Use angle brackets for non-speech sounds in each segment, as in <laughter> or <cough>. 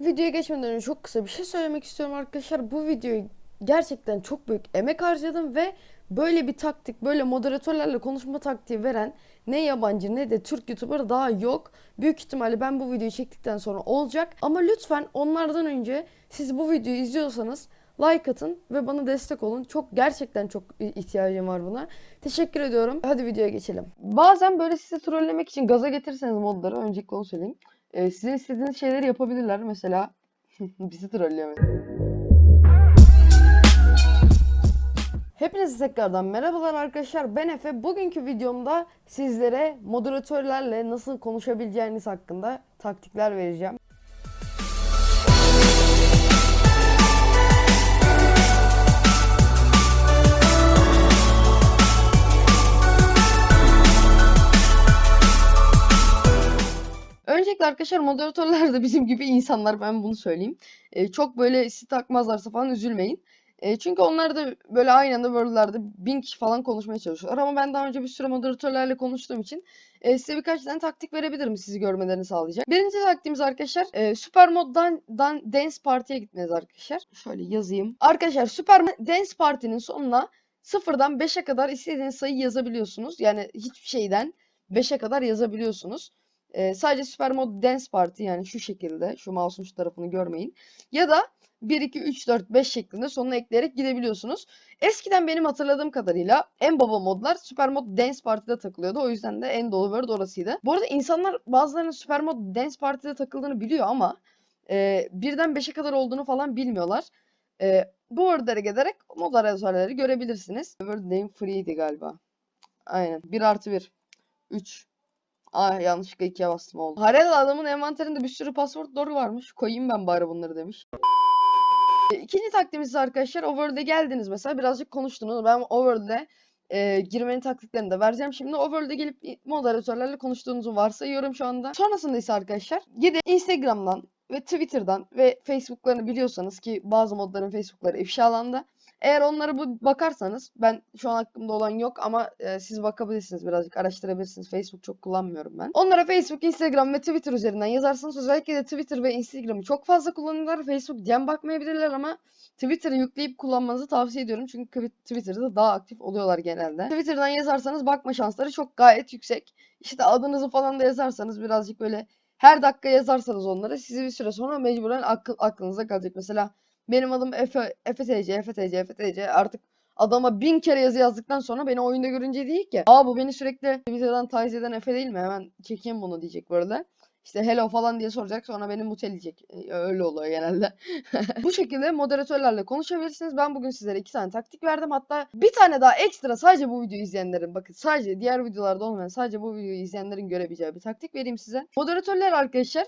Videoya geçmeden önce çok kısa bir şey söylemek istiyorum arkadaşlar. Bu videoyu gerçekten çok büyük emek harcadım ve böyle bir taktik, böyle moderatörlerle konuşma taktiği veren ne yabancı ne de Türk YouTuber daha yok. Büyük ihtimalle ben bu videoyu çektikten sonra olacak. Ama lütfen onlardan önce siz bu videoyu izliyorsanız like atın ve bana destek olun. Çok gerçekten çok ihtiyacım var buna. Teşekkür ediyorum. Hadi videoya geçelim. Bazen böyle sizi trollemek için gaza getirirseniz modları öncelikle onu söyleyeyim. Ee, sizin istediğiniz şeyleri yapabilirler. Mesela <laughs> bizi mesela. Hepinize tekrardan merhabalar arkadaşlar. Ben Efe. Bugünkü videomda sizlere moderatörlerle nasıl konuşabileceğiniz hakkında taktikler vereceğim. Arkadaşlar moderatörler de bizim gibi insanlar ben bunu söyleyeyim. Ee, çok böyle sizi takmazlarsa falan üzülmeyin. E, çünkü onlar da böyle aynı anda World'larda bin kişi falan konuşmaya çalışıyorlar. Ama ben daha önce bir sürü moderatörlerle konuştuğum için e, size birkaç tane taktik verebilirim sizi görmelerini sağlayacak. Birinci taktiğimiz arkadaşlar e, Süper Mod'dan dan, Dance Party'ye gitmeniz arkadaşlar. Şöyle yazayım. Arkadaşlar Süper Dance Party'nin sonuna sıfırdan 5'e kadar istediğiniz sayı yazabiliyorsunuz. Yani hiçbir şeyden 5'e kadar yazabiliyorsunuz. E, sadece Süper Mod Dance Party yani şu şekilde şu mouse'un şu tarafını görmeyin. Ya da 1, 2, 3, 4, 5 şeklinde sonuna ekleyerek gidebiliyorsunuz. Eskiden benim hatırladığım kadarıyla en baba modlar Super Mod Dance Party'de takılıyordu. O yüzden de en dolu word orasıydı. Bu arada insanlar bazılarının Super Mod Dance Party'de takıldığını biliyor ama e, birden 5'e kadar olduğunu falan bilmiyorlar. E, bu wordlere giderek mod aratörleri görebilirsiniz. Word name free'ydi galiba. Aynen. 1 artı 1. 3. Ah yanlışlıkla 2'ye bastım oldu. Harel adamın envanterinde bir sürü password doğru varmış. Koyayım ben bari bunları demiş. E, İkinci taktiğimiz arkadaşlar Overworld'e geldiniz mesela birazcık konuştunuz. Ben Overworld'e e, girmenin taktiklerini de vereceğim. Şimdi Overworld'e gelip moderatörlerle konuştuğunuzu varsayıyorum şu anda. Sonrasında ise arkadaşlar gidin Instagram'dan ve Twitter'dan ve Facebook'larını biliyorsanız ki bazı modların Facebook'ları ifşalandı. Eğer onlara bu bakarsanız ben şu an hakkımda olan yok ama e, siz bakabilirsiniz birazcık araştırabilirsiniz. Facebook çok kullanmıyorum ben. Onlara Facebook, Instagram ve Twitter üzerinden yazarsanız özellikle de Twitter ve Instagram'ı çok fazla kullanırlar. Facebook diyen bakmayabilirler ama Twitter'ı yükleyip kullanmanızı tavsiye ediyorum. Çünkü Twitter'da daha aktif oluyorlar genelde. Twitter'dan yazarsanız bakma şansları çok gayet yüksek. İşte adınızı falan da yazarsanız birazcık böyle her dakika yazarsanız onlara sizi bir süre sonra mecburen akıl, aklınıza kalacak. Mesela benim adım Efe, EFTC, EFTC, EFTC artık adama bin kere yazı yazdıktan sonra beni oyunda görünce değil ki. Aa bu beni sürekli Twitter'dan taciz eden Efe değil mi? Hemen çekeyim bunu diyecek böyle. İşte hello falan diye soracak sonra beni muteleyecek. Öyle oluyor genelde. <laughs> bu şekilde moderatörlerle konuşabilirsiniz. Ben bugün sizlere iki tane taktik verdim. Hatta bir tane daha ekstra sadece bu videoyu izleyenlerin bakın sadece diğer videolarda olmayan sadece bu videoyu izleyenlerin görebileceği bir taktik vereyim size. Moderatörler arkadaşlar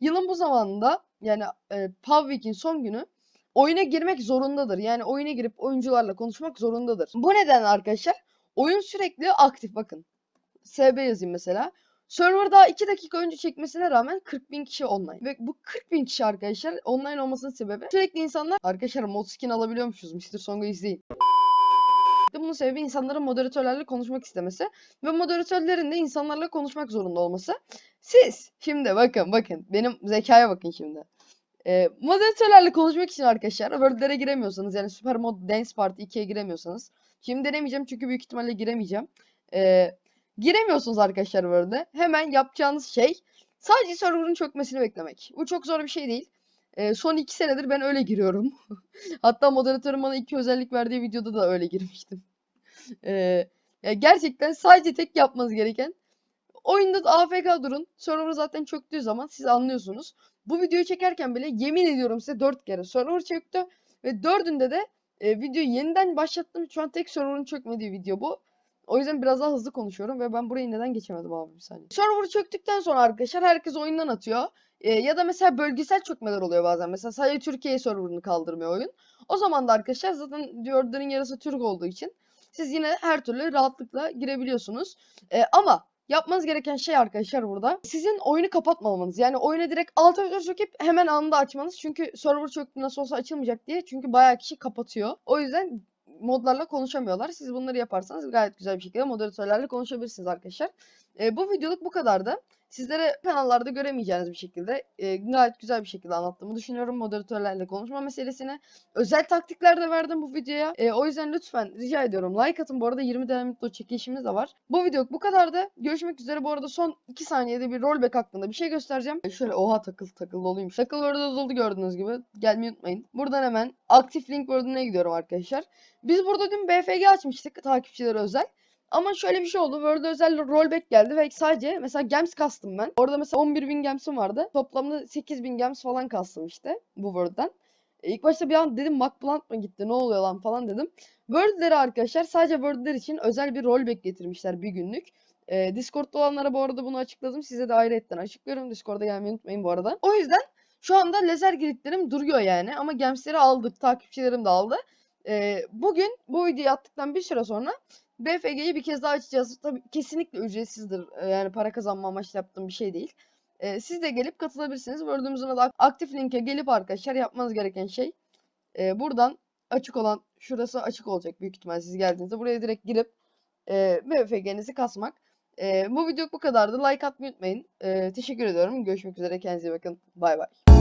yılın bu zamanında yani e, Pavvik'in son günü oyuna girmek zorundadır. Yani oyuna girip oyuncularla konuşmak zorundadır. Bu neden arkadaşlar oyun sürekli aktif bakın. SB yazayım mesela. Server daha 2 dakika önce çekmesine rağmen 40 bin kişi online. Ve bu 40 bin kişi arkadaşlar online olmasının sebebi sürekli insanlar arkadaşlar mod skin alabiliyormuşuz. Mr. Song'u izleyin. Bunun sebebi insanların moderatörlerle konuşmak istemesi ve moderatörlerin de insanlarla konuşmak zorunda olması. Siz şimdi bakın bakın benim zekaya bakın şimdi. E, moderatörlerle konuşmak için arkadaşlar World'lere giremiyorsanız yani Super Mod Dance Party 2'ye giremiyorsanız şimdi denemeyeceğim çünkü büyük ihtimalle giremeyeceğim. E, giremiyorsunuz arkadaşlar World'e. Hemen yapacağınız şey sadece server'ın çökmesini beklemek. Bu çok zor bir şey değil. E, son 2 senedir ben öyle giriyorum. <laughs> Hatta moderatörüm bana iki özellik verdiği videoda da öyle girmiştim. E, ya gerçekten sadece tek yapmanız gereken oyunda AFK durun. Server zaten çöktüğü zaman siz anlıyorsunuz. Bu videoyu çekerken bile yemin ediyorum size 4 kere server çöktü. Ve dördünde de e, videoyu yeniden başlattım. Şu an tek server'ın çökmediği video bu. O yüzden biraz daha hızlı konuşuyorum ve ben burayı neden geçemedim abi bir saniye. Server çöktükten sonra arkadaşlar herkes oyundan atıyor. E, ya da mesela bölgesel çökmeler oluyor bazen. Mesela sadece Türkiye serverını kaldırmıyor oyun. O zaman da arkadaşlar zaten Diord'ların yarısı Türk olduğu için siz yine her türlü rahatlıkla girebiliyorsunuz. E, ama Yapmanız gereken şey arkadaşlar burada. Sizin oyunu kapatmamanız. Yani oyuna direkt alt F4 söküp hemen anında açmanız. Çünkü server çöktü nasıl olsa açılmayacak diye. Çünkü bayağı kişi kapatıyor. O yüzden modlarla konuşamıyorlar. Siz bunları yaparsanız gayet güzel bir şekilde moderatörlerle konuşabilirsiniz arkadaşlar. E, bu videoluk bu kadardı. Sizlere kanallarda göremeyeceğiniz bir şekilde e, gayet güzel bir şekilde anlattığımı düşünüyorum moderatörlerle konuşma meselesini. Özel taktikler de verdim bu videoya. E, o yüzden lütfen rica ediyorum like atın. Bu arada 20 Diamond'da çekilişimiz de var. Bu video bu kadardı. Görüşmek üzere. Bu arada son 2 saniyede bir rollback hakkında bir şey göstereceğim. E, şöyle oha takıl takıl doluymuş. Takıl orada doldu gördüğünüz gibi. Gelmeyi unutmayın. Buradan hemen aktif link word'üne gidiyorum arkadaşlar. Biz burada dün BFG açmıştık takipçilere özel. Ama şöyle bir şey oldu. Word'e özel rollback geldi ve sadece mesela gems kastım ben. Orada mesela 11.000 gemsim vardı. Toplamda 8.000 gems falan kastım işte bu Word'den. E, ilk başta bir an dedim Macplant mı gitti ne oluyor lan falan dedim. Word'leri arkadaşlar sadece Word'ler için özel bir rollback getirmişler bir günlük. E, Discord'da olanlara bu arada bunu açıkladım. Size de ayrıyetten açıklıyorum. Discord'a gelmeyi unutmayın bu arada. O yüzden şu anda lazer gridlerim duruyor yani. Ama gemsleri aldık. Takipçilerim de aldı. E, bugün bu videoyu attıktan bir süre sonra BFG'yi bir kez daha açacağız. Tabii kesinlikle ücretsizdir. Ee, Yani para kazanma amaçlı yaptığım bir şey değil. Ee, siz de gelip katılabilirsiniz. Word'ümüzün adı aktif linke gelip arkadaşlar yapmanız gereken şey e, buradan açık olan şurası açık olacak büyük ihtimal siz geldiğinizde. Buraya direkt girip e, BFG'nizi kasmak. E, bu video bu kadardı. Like atmayı unutmayın. E, teşekkür ediyorum. Görüşmek üzere. Kendinize bakın. Bay bay.